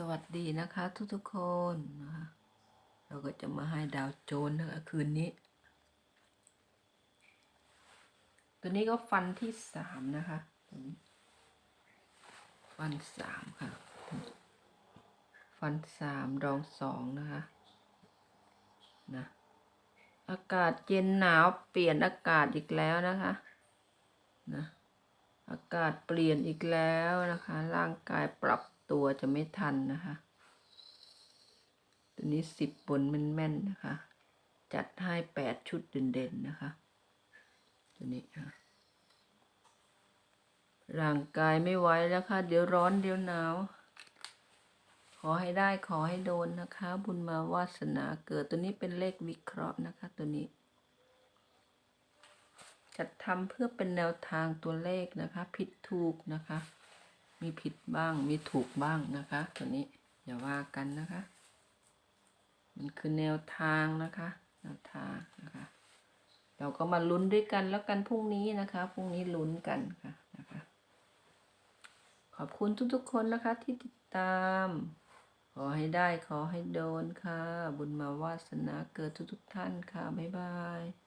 สวัสดีนะคะ ทุกๆคนนะคะเราก็จะมาให้ดาวโจนนะคะคืนนี้ ตัวนี้ก็ฟันที่สามนะคะฟันสามค่ะ ฟันสามรองสองนะคะนะอากาศเย็นหนาวเปลี่ยนอากาศอีกแล้วนะคะนะอากาศเปลี่ยนอีกแล้วนะคะ ร่างกายปรับ ตัวจะไม่ทันนะคะ ตัวนี้สิบบนแม่นๆนะคะ จัดให้แปดชุดเด่นๆนะคะ ตัวนี้ค่ะร่างกายไม่ไหวแล้วค่ะ เดี๋ยวร้อนเดี๋ยวหนาว ขอให้ได้ขอให้โดนนะคะ บุญมาวาสนาเกิดตัวนี้เป็นเลขวิเคราะห์นะคะ ตัวนี้จัดทำเพื่อเป็นแนวทางตัวเลขนะคะ ผิดถูกนะคะ มีผิดบ้าง มีถูกบ้างนะคะ ตัวนี้อย่าว่ากันนะคะ มันคือแนวทางนะคะ แนวทางนะคะ เราก็มาลุ้นด้วยกันแล้วกันพรุ่งนี้นะคะพรุ่งนี้ลุ้นกันค่ะนะคะ ขอบคุณทุกๆคนนะคะที่ติดตาม ขอให้ได้ขอให้โดนค่ะ บุญมาวาสนาเกิดทุกๆท่านค่ะ บ๊ายบาย